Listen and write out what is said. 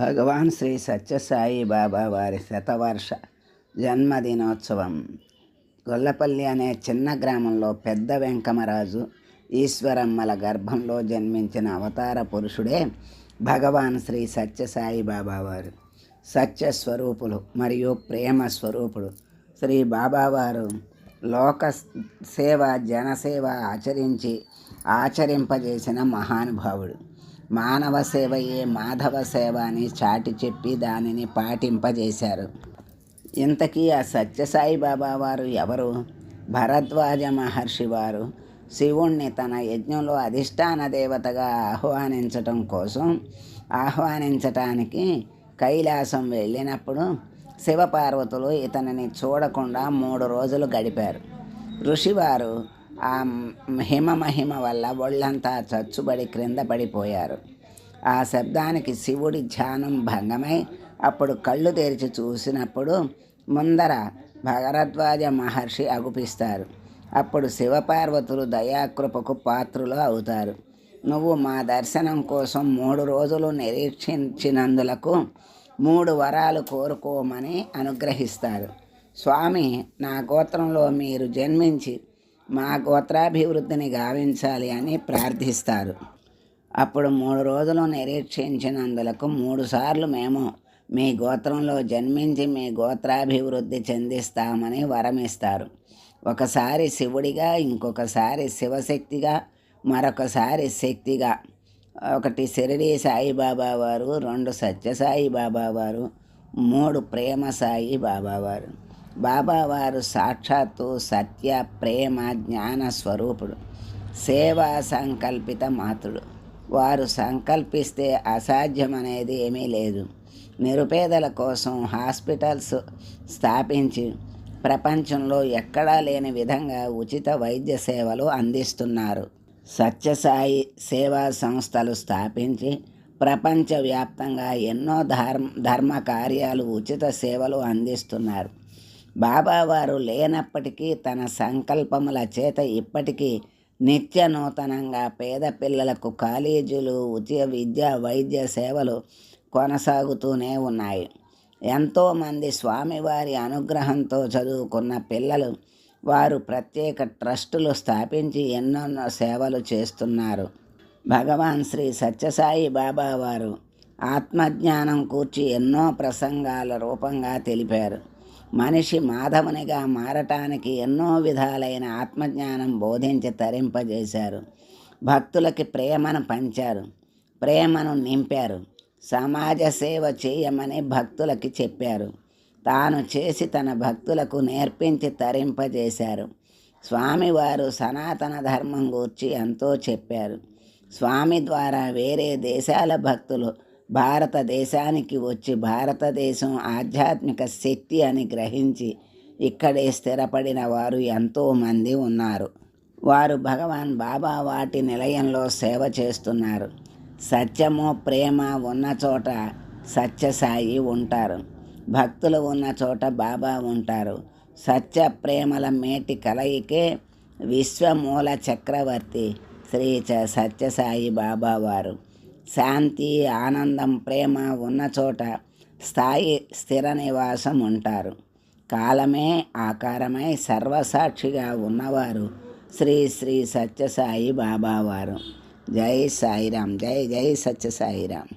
భగవాన్ శ్రీ సత్యసాయి బాబా వారి శతవర్ష జన్మదినోత్సవం. గొల్లపల్లి అనే చిన్న గ్రామంలో పెద్ద వెంకమరాజు ఈశ్వరమ్మల గర్భంలో జన్మించిన అవతార పురుషుడే భగవాన్ శ్రీ సత్యసాయి బాబా వారు. సత్య స్వరూపులు మరియు ప్రేమ స్వరూపుడు శ్రీ బాబావారు లోక సేవ జనసేవ ఆచరించి ఆచరింపజేసిన మహానుభావుడు. మానవ సేవయే మాధవ సేవ అని చాటి చెప్పి దానిని పాటింపజేశారు. ఇంతకీ ఆ సత్యసాయి బాబా వారు ఎవరు? భరద్వాజ మహర్షి వారు. శివుణ్ణి తన యజ్ఞంలో అధిష్టాన దేవతగా ఆహ్వానించటం కోసం ఆహ్వానించటానికి కైలాసం వెళ్ళినప్పుడు శివపార్వతులు ఇతనిని చూడకుండా మూడు రోజులు గడిపారు. ఋషివారు ఆ హిమ మహిమ వల్ల ఒళ్ళంతా చచ్చుబడి క్రింద పడిపోయారు. ఆ శబ్దానికి శివుడి ధ్యానం భంగమై. అప్పుడు కళ్ళు తెరిచి చూసినప్పుడు ముందర భగరద్వాజ మహర్షి అగుపిస్తారు. అప్పుడు శివపార్వతులు దయాకృపకు పాత్రులు అవుతారు. నువ్వు మా దర్శనం కోసం మూడు రోజులు నిరీక్షించినందులకు మూడు వరాలు కోరుకోమని అనుగ్రహిస్తారు. స్వామి నా గోత్రంలో మీరు జన్మించి మా గోత్రాభివృద్ధిని గావించాలి అని ప్రార్థిస్తారు. అప్పుడు మూడు రోజులు నిరీక్షించినందులకు మూడుసార్లు మేము మీ గోత్రంలో జన్మించి మీ గోత్రాభివృద్ధి చెందిస్తామని వరమిస్తారు. ఒకసారి శివుడిగా ఇంకొకసారి శివశక్తిగా మరొకసారి శక్తిగా. ఒకటి షిరిడి సాయిబాబా వారు రెండు సత్యసాయి బాబా వారు మూడు ప్రేమ సాయి బాబా వారు. బాబావారు సాక్షాత్తు సత్య ప్రేమ జ్ఞాన స్వరూపుడు సేవా సంకల్పిత మాతుడు. వారు సంకల్పిస్తే అసాధ్యం అనేది ఏమీ లేదు. నిరుపేదల కోసం హాస్పిటల్స్ స్థాపించి ప్రపంచంలో ఎక్కడా లేని విధంగా ఉచిత వైద్య సేవలు అందిస్తున్నారు. సత్యసాయి సేవా సంస్థలు స్థాపించి ప్రపంచవ్యాప్తంగా ఎన్నో ధర్మ ధర్మ కార్యాలు ఉచిత సేవలు అందిస్తున్నారు. బాబావారు లేనప్పటికీ తన సంకల్పముల చేత ఇప్పటికీ నిత్య నూతనంగా పేద పిల్లలకు కాలేజీలు ఉచిత విద్య వైద్య సేవలు కొనసాగుతూనే ఉన్నాయి. ఎంతోమంది స్వామివారి అనుగ్రహంతో చదువుకున్న పిల్లలు వారు ప్రత్యేక ట్రస్టులు స్థాపించి ఎన్నెన్నో సేవలు చేస్తున్నారు. భగవాన్ శ్రీ సత్యసాయి బాబా వారు ఆత్మజ్ఞానం కూర్చి ఎన్నో ప్రసంగాల రూపంగా తెలిపారు. మనిషి మాధవునిగా మారటానికి ఎన్నో విధాలైన ఆత్మజ్ఞానం బోధించి తరింపజేశారు. భక్తులకి ప్రేమను పంచారు. ప్రేమను నింపారు. సమాజ సేవ చేయమని భక్తులకి చెప్పారు. తాను చేసి తన భక్తులకు నేర్పించి తరింపజేశారు. స్వామివారు సనాతన ధర్మం గూర్చి ఎంతో చెప్పారు. స్వామి ద్వారా వేరే దేశాల భక్తులు భారతదేశానికి వచ్చి భారతదేశం ఆధ్యాత్మిక శక్తి అని గ్రహించి ఇక్కడే స్థిరపడిన వారు ఎంతోమంది ఉన్నారు. వారు భగవాన్ బాబా వాటి నిలయంలో సేవ చేస్తున్నారు. సత్యము ప్రేమ ఉన్న చోట సత్యసాయి ఉంటారు. భక్తులు ఉన్న చోట బాబా ఉంటారు. సత్య ప్రేమల మేటి కలయికే విశ్వమూల చక్రవర్తి శ్రీ చ సత్యసాయి బాబా వారు. శాంతి ఆనందం ప్రేమ ఉన్న చోట స్థాయి స్థిర నివాసం ఉంటారు. కాలమే ఆకారమై సర్వసాక్షిగా ఉన్నవారు శ్రీ శ్రీ సత్యసాయి బాబావారు. జై సాయిరాం జై జై సత్యసాయిరాం